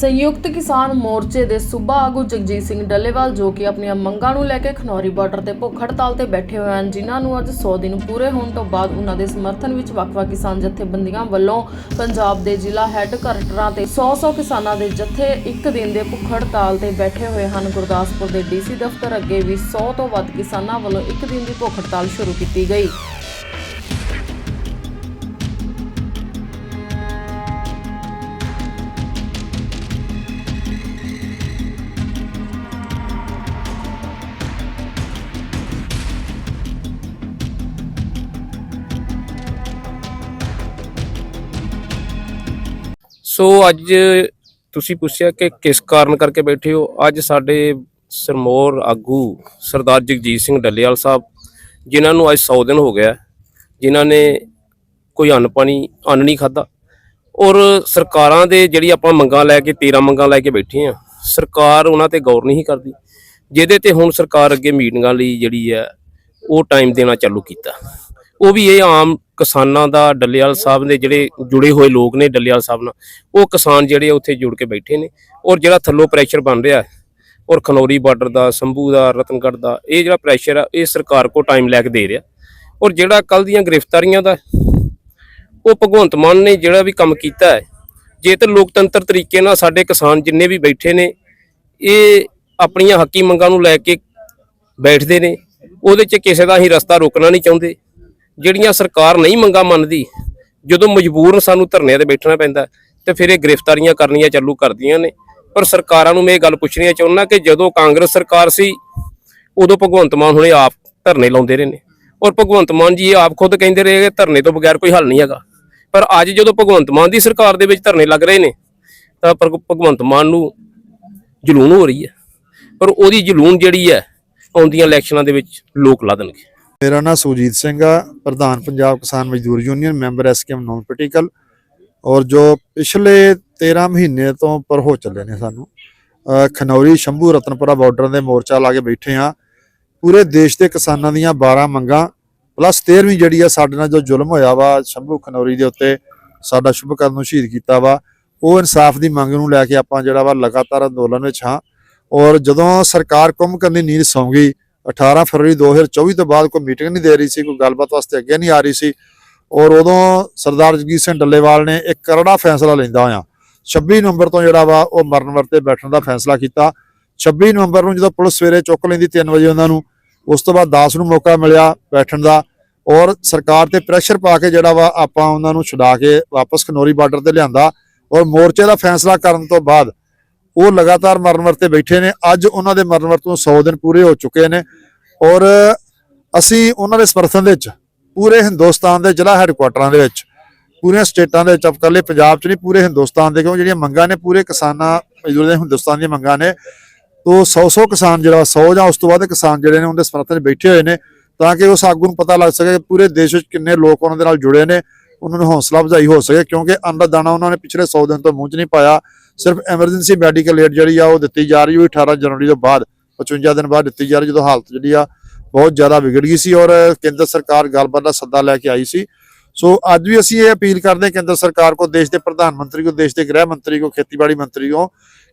ਸੰਯੁਕਤ ਕਿਸਾਨ ਮੋਰਚੇ ਦੇ ਸੂਬਾ ਆਗੂ ਜਗਜੀਤ ਸਿੰਘ ਡੱਲੇਵਾਲ, ਜੋ ਕਿ ਆਪਣੀਆਂ ਮੰਗਾਂ ਨੂੰ ਲੈ ਕੇ ਖਨੌਰੀ ਬਾਰਡਰ ਤੇ ਭੁੱਖ ਹੜਤਾਲ ਤੇ ਬੈਠੇ ਹੋਏ ਹਨ, ਜਿਨ੍ਹਾਂ ਨੂੰ ਅੱਜ 100 ਦਿਨ ਪੂਰੇ ਹੋਣ ਤੋਂ ਬਾਅਦ ਉਹਨਾਂ ਦੇ ਸਮਰਥਨ ਵਿੱਚ ਵੱਖ-ਵੱਖ ਕਿਸਾਨ ਜਥੇਬੰਦੀਆਂ ਵੱਲੋਂ ਪੰਜਾਬ ਦੇ ਜ਼ਿਲ੍ਹਾ ਹੈੱਡਕੁਆਰਟਰਾਂ ਤੇ 100-100 ਕਿਸਾਨਾਂ ਦੇ ਜਥੇ ਇੱਕ ਦਿਨ ਦੇ ਭੁੱਖ ਹੜਤਾਲ ਤੇ ਬੈਠੇ ਹੋਏ ਹਨ। ਗੁਰਦਾਸਪੁਰ ਦੇ ਡੀਸੀ ਦਫ਼ਤਰ ਅੱਗੇ ਵੀ 100 ਤੋਂ ਵੱਧ ਕਿਸਾਨਾਂ ਵੱਲੋਂ ਇੱਕ ਦਿਨ ਦੀ ਭੁੱਖ ਹੜਤਾਲ ਸ਼ੁਰੂ ਕੀਤੀ ਗਈ। ਸੋ ਅੱਜ ਤੁਸੀਂ ਪੁੱਛਿਆ ਕਿ ਕਿਸ ਕਾਰਨ ਕਰਕੇ ਬੈਠੇ ਹੋ? ਅੱਜ ਸਾਡੇ ਸਰਮੌਰ ਆਗੂ ਸਰਦਾਰ ਜਗਜੀਤ ਸਿੰਘ ਡੱਲੇਵਾਲ ਸਾਹਿਬ, ਜਿਨ੍ਹਾਂ ਨੂੰ ਅੱਜ 100 ਦਿਨ ਹੋ ਗਿਆ, ਜਿਨ੍ਹਾਂ ਨੇ ਕੋਈ ਅੰਨ ਪਾਣੀ, ਅੰਨ ਨਹੀਂ ਖਾਦਾ ਔਰ ਸਰਕਾਰਾਂ ਦੇ ਜਿਹੜੀ ਆਪਾਂ ਮੰਗਾਂ ਲੈ ਕੇ 13 ਮੰਗਾਂ ਲੈ ਕੇ ਬੈਠੇ ਆ ਸਰਕਾਰ ਉਹਨਾਂ ਤੇ ਗੌਰ ਨਹੀਂ ਕਰਦੀ। ਜਿਹਦੇ ਤੇ ਹੁਣ ਸਰਕਾਰ ਅੱਗੇ ਮੀਟਿੰਗਾਂ ਲਈ ਜਿਹੜੀ ਹੈ, ਉਹ ਟਾਈਮ ਦੇਣਾ ਚਾਲੂ ਕੀਤਾ। ਉਹ ਵੀ ਇਹ ਆਮ ਕਿਸਾਨਾਂ ਦਾ, ਡੱਲੇਵਾਲ ਸਾਹਿਬ ਦੇ ਜਿਹੜੇ ਜੁੜੇ ਹੋਏ ਲੋਕ ਨੇ ਡੱਲੇਵਾਲ ਸਾਹਿਬ ਨਾਲ, ਉਹ ਕਿਸਾਨ ਜਿਹੜੇ ਆ ਉੱਥੇ ਜੁੜ ਕੇ ਬੈਠੇ ਨੇ ਔਰ ਜਿਹੜਾ ਥੱਲੋਂ ਪ੍ਰੈਸ਼ਰ ਬਣ ਰਿਹਾ ਔਰ ਖਨੌਰੀ ਬਾਰਡਰ ਦਾ, ਸੰਭੂ ਦਾ, ਰਤਨਗੜ੍ਹ ਦਾ, ਇਹ ਜਿਹੜਾ ਪ੍ਰੈਸ਼ਰ ਆ, ਇਹ ਸਰਕਾਰ ਕੋ ਟਾਈਮ ਲੈ ਕੇ ਦੇ ਰਿਹਾ ਔਰ ਜਿਹੜਾ ਕੱਲ ਦੀਆਂ ਗ੍ਰਿਫਤਾਰੀਆਂ ਦਾ, ਉਹ ਭਗਵੰਤ ਮਾਨ ਨੇ ਜਿਹੜਾ ਵੀ ਕੰਮ ਕੀਤਾ ਹੈ, ਜੇ ਤੇ ਲੋਕਤੰਤਰ ਤਰੀਕੇ ਨਾਲ ਸਾਡੇ ਕਿਸਾਨ ਜਿੰਨੇ ਵੀ ਬੈਠੇ ਨੇ, ਇਹ ਆਪਣੀਆਂ ਹੱਕੀ ਮੰਗਾਂ ਨੂੰ ਲੈ ਕੇ ਬੈਠਦੇ ਨੇ, ਉਹਦੇ 'ਚ ਕਿਸੇ ਦਾ ਹੀ ਰਸਤਾ ਰੋਕਣਾ ਨਹੀਂ ਚਾਹੁੰਦੇ। ਜਿਹੜੀਆਂ ਸਰਕਾਰ ਨਹੀਂ ਮੰਗਾਂ ਮੰਨਦੀ, ਜਦੋਂ ਮਜਬੂਰਨ ਸਾਨੂੰ ਧਰਨਿਆਂ ਤੇ ਬੈਠਣਾ ਪੈਂਦਾ, ਤੇ ਫਿਰ ਇਹ ਗ੍ਰਿਫਤਾਰੀਆਂ ਕਰਨੀਆਂ ਚਾਲੂ ਕਰਦੀਆਂ ਨੇ। ਪਰ ਸਰਕਾਰਾਂ ਨੂੰ ਮੈਂ ਇਹ ਗੱਲ ਪੁੱਛਣੀ ਚਾਹੁੰਦਾ ਕਿ ਜਦੋਂ ਕਾਂਗਰਸ ਸਰਕਾਰ ਸੀ, ਉਦੋਂ ਭਗਵੰਤ ਮਾਨ ਹੁਣੇ ਆਪ ਧਰਨੇ ਲਾਉਂਦੇ ਰਹੇ ਨੇ। ਔਰ ਭਗਵੰਤ ਮਾਨ ਜੀ ਇਹ ਆਪ ਖੁਦ ਕਹਿੰਦੇ ਰਹੇ ਕਿ ਧਰਨੇ ਤੋਂ ਬਗੈਰ ਕੋਈ ਹੱਲ ਨਹੀਂ ਹੈਗਾ। ਪਰ ਅੱਜ ਜਦੋਂ ਭਗਵੰਤ ਮਾਨ ਦੀ ਸਰਕਾਰ ਦੇ ਵਿੱਚ ਧਰਨੇ ਲੱਗ ਰਹੇ ਨੇ, ਤਾਂ ਪਰ ਭਗਵੰਤ ਮਾਨ ਨੂੰ ਜਲੂਣ ਹੋ ਰਹੀ ਹੈ। ਪਰ ਉਹਦੀ ਜਲੂਣ ਜਿਹੜੀ ਹੈ, ਆਉਂਦੀਆਂ ਇਲੈਕਸ਼ਨਾਂ ਦੇ ਵਿੱਚ ਲੋਕ ਲਾ ਦੇਣਗੇ। ਮੇਰਾ ਨਾਮ ਸੁਜੀਤ ਸਿੰਘ ਆ, ਪ੍ਰਧਾਨ ਪੰਜਾਬ ਕਿਸਾਨ ਮਜ਼ਦੂਰ union, member SKM non political. ਔਰ ਜੋ ਪਿਛਲੇ 13 ਮਹੀਨੇ ਤੋਂ ਉੱਪਰ ਹੋ ਚੱਲੇ ਨੇ ਸਾਨੂੰ ਖਨੌਰੀ ਸ਼ੰਭੂ ਰਤਨਪੁਰਾ ਬਾਰਡਰ ਦੇ ਮੋਰਚਾ ਲਾ ਕੇ ਬੈਠੇ ਆ ਪੂਰੇ ਦੇਸ਼ ਦੇ ਕਿਸਾਨਾਂ ਦੀਆਂ 12 ਮੰਗਾਂ, ਪਲੱਸ 13ਵੀਂ ਜਿਹੜੀ ਆ, ਸਾਡੇ ਨਾਲ ਜੋ ਜ਼ੁਲਮ ਹੋਇਆ ਵਾ, ਸ਼ੰਭੂ ਖਨੌਰੀ ਦੇ ਉੱਤੇ ਸਾਡਾ ਸ਼ੁਭਕਰਨ ਨੂੰ ਸ਼ਹੀਦ ਕੀਤਾ ਵਾ, ਉਹ ਇਨਸਾਫ ਦੀ ਮੰਗ ਨੂੰ ਲੈ ਕੇ ਆਪਾਂ ਜਿਹੜਾ ਵਾ ਲਗਾਤਾਰ ਅੰਦੋਲਨ ਵਿੱਚ ਹਾਂ। ਔਰ ਜਦੋਂ ਸਰਕਾਰ ਕੁੰਭ ਕਰਨੀ ਨੀਂਦ ਸੌਂ ਗਈ 18 ਫਰਵਰੀ 2024 ਤੋਂ ਬਾਅਦ ਕੋਈ ਮੀਟਿੰਗ ਨਹੀਂ ਦੇ ਰਹੀ ਸੀ, ਕੋਈ ਗੱਲਬਾਤ ਵਾਸਤੇ ਅੱਗੇ ਨਹੀਂ ਆ ਰਹੀ ਸੀ। ਔਰ ਉਦੋਂ ਸਰਦਾਰ ਜਗਜੀਤ ਸਿੰਘ ਡੱਲੇਵਾਲ ਨੇ ਇੱਕ ਕਰੜਾ ਫੈਸਲਾ ਲੈਂਦਾ ਹੋਇਆ। 26 ਨਵੰਬਰ ਤੋਂ ਜਿਹੜਾ ਵਾ, ਉਹ ਮਰਨ ਵਰਤੇ ਬੈਠਣ ਦਾ ਫੈਸਲਾ ਕੀਤਾ। 26 ਨਵੰਬਰ ਨੂੰ ਜਦੋਂ ਪੁਲਿਸ ਸਵੇਰੇ ਚੁੱਕ ਲੈਂਦੀ 3 ਵਜੇ ਉਹਨਾਂ ਨੂੰ, ਉਸ ਤੋਂ ਬਾਅਦ 10 ਨੂੰ ਮੌਕਾ ਮਿਲਿਆ ਬੈਠਣ ਦਾ। ਔਰ ਸਰਕਾਰ ਤੇ ਪ੍ਰੈਸ਼ਰ ਪਾ ਕੇ ਜਿਹੜਾ ਵਾ, ਆਪਾਂ ਉਹਨਾਂ ਨੂੰ ਛੁਡਾ ਕੇ ਵਾਪਸ ਖਨੌਰੀ ਬਾਰਡਰ ਤੇ ਲਿਆਂਦਾ। ਔਰ ਮੋਰਚੇ ਦਾ ਫੈਸਲਾ ਕਰਨ ਤੋਂ ਬਾਅਦ ਉਹ ਲਗਾਤਾਰ ਮਰਨ ਵਰਤੇ ਬੈਠੇ ਨੇ। ਅੱਜ ਉਹਨਾਂ ਦੇ ਮਰਨ ਵਰਤੋਂ 100 ਦਿਨ ਪੂਰੇ ਹੋ ਚੁੱਕੇ ਨੇ ਔਰ ਅਸੀਂ ਉਹਨਾਂ ਦੇ ਸਮਰਥਨ ਦੇ ਵਿੱਚ, ਪੂਰੇ ਹਿੰਦੁਸਤਾਨ ਦੇ ਜ਼ਿਲ੍ਹਾ ਹੈੱਡਕੁਆਟਰਾਂ ਦੇ ਵਿੱਚ, ਪੂਰੀਆਂ ਸਟੇਟਾਂ ਦੇ ਵਿੱਚ ਇਕੱਲੇ ਪੰਜਾਬ 'ਚ ਨਹੀਂ, ਪੂਰੇ ਹਿੰਦੁਸਤਾਨ ਦੇ, ਕਿਉਂ ਜਿਹੜੀਆਂ ਮੰਗਾਂ ਨੇ, ਪੂਰੇ ਕਿਸਾਨਾਂ, ਮਜ਼ਦੂਰਾਂ ਦੇ ਹਿੰਦੁਸਤਾਨ ਦੀਆਂ ਮੰਗਾਂ ਨੇ, ਤੋਂ 100-100 ਕਿਸਾਨ ਜਿਹੜਾ 100 ਜਾਂ ਉਸ ਤੋਂ ਵੱਧ ਕਿਸਾਨ ਜਿਹੜੇ ਨੇ, ਉਹਦੇ ਸਮਰਥਨ 'ਚ ਬੈਠੇ ਹੋਏ ਨੇ ਤਾਂ ਕਿ ਉਸ ਆਗੂ ਨੂੰ ਪਤਾ ਲੱਗ ਸਕੇ ਕਿ ਪੂਰੇ ਦੇਸ਼ ਵਿੱਚ ਕਿੰਨੇ ਲੋਕ ਉਹਨਾਂ ਦੇ ਨਾਲ ਜੁੜੇ ਨੇ। ਉਹਨਾਂ ਨੂੰ ਹੌਸਲਾ ਅਫਜ਼ਾਈ ਹੋ ਸਕੇ, ਕਿਉਂਕਿ ਅੰਨ ਦਾ ਦਾਣਾ ਉਹਨਾਂ ਨੇ ਪਿਛਲੇ 100 ਦਿਨ ਤੋਂ ਮੂੰਹ 'ਚ ਨਹੀਂ ਪਾਇਆ। ਸਿਰਫ ਐਮਰਜੈਂਸੀ ਮੈਡੀਕਲ ਏਡ ਜਿਹੜੀ ਆ, ਉਹ ਦਿੱਤੀ ਜਾ ਰਹੀ, ਉਹ 18 ਜਨਵਰੀ ਤੋਂ ਬਾਅਦ 55 ਦਿਨ ਬਾਅਦ ਦਿੱਤੀ ਜਾ ਰਹੀ, ਜਦੋਂ ਹਾਲਤ ਜਿਹੜੀ ਆ, ਬਹੁਤ ਜ਼ਿਆਦਾ ਵਿਗੜ ਗਈ ਸੀ ਔਰ ਕੇਂਦਰ ਸਰਕਾਰ ਗੱਲਬਾਤ ਦਾ ਸੱਦਾ ਲੈ ਕੇ ਆਈ ਸੀ। ਸੋ ਅੱਜ ਵੀ ਅਸੀਂ ਇਹ ਅਪੀਲ ਕਰਦੇ ਹਾਂ ਕੇਂਦਰ ਸਰਕਾਰ ਕੋ, ਦੇਸ਼ ਦੇ ਪ੍ਰਧਾਨ ਮੰਤਰੀ ਕੋ, ਦੇਸ਼ ਦੇ ਗ੍ਰਹਿ ਮੰਤਰੀ ਕੋ, ਖੇਤੀਬਾੜੀ ਮੰਤਰੀ ਕੋ,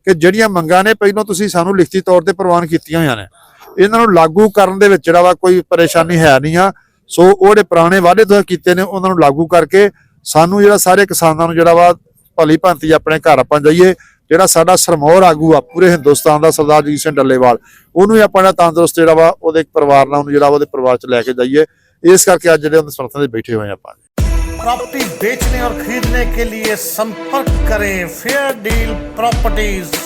ਕਿ ਜਿਹੜੀਆਂ ਮੰਗਾਂ ਨੇ, ਪਹਿਲਾਂ ਤੁਸੀਂ ਸਾਨੂੰ ਲਿਖਤੀ ਤੌਰ ਤੇ ਪ੍ਰਵਾਨ ਕੀਤੀਆਂ ਹੋਈਆਂ ਨੇ। ਇਹਨਾਂ ਨੂੰ ਲਾਗੂ ਕਰਨ ਦੇ ਵਿੱਚ ਜਿਹੜਾ ਵਾ ਕੋਈ ਪਰੇਸ਼ਾਨੀ ਹੈ ਨਹੀਂ ਆ। ਸੋ ਉਹ ਜਿਹੜੇ ਪੁਰਾਣੇ ਵਾਅਦੇ ਤੁਸੀਂ ਕੀਤੇ ਨੇ ਉਹਨਾਂ ਨੂੰ ਲਾਗੂ ਕਰਕੇ ਸਾਨੂੰ ਜਿਹੜਾ ਸਾਰੇ ਕਿਸਾਨਾਂ ਨੂੰ ਜਿਹੜਾ ਵਾ ਭਲੀ ਭਾਂਤੀ ਆਪਣੇ ਘਰ ਆਪਾਂ ਜਾਈਏ ਜਿਹੜਾ ਸਾਡਾ ਸਰਮੌਰ ਆਗੂ ਆ ਪੂਰੇ ਹਿੰਦੁਸਤਾਨ ਦਾ ਸਰਦਾਰ ਜਗਜੀਤ ਸਿੰਘ ਡੱਲੇਵਾਲ ਉਹਨੂੰ ਵੀ ਆਪਾਂ ਜਿਹੜਾ ਤੰਦਰੁਸਤ ਜਿਹੜਾ ਵਾ ਉਹਦੇ ਪਰਿਵਾਰ ਨਾਲ ਉਹਨੂੰ ਜਿਹੜਾ ਵਾ ਉਹਦੇ ਪਰਿਵਾਰ ਚ ਲੈ ਕੇ ਜਾਈਏ ਇਸ ਕਰਕੇ ਅੱਜ ਜਿਹੜੇ ਉਹਦੇ ਸਮਰਥਨ ਦੇ ਬੈਠੇ ਹੋਏ ਆਪਾਂ प्रॉपर्टी बेचने और खरीदने के लिए संपर्क करें फेयर डील प्रॉपर्टीज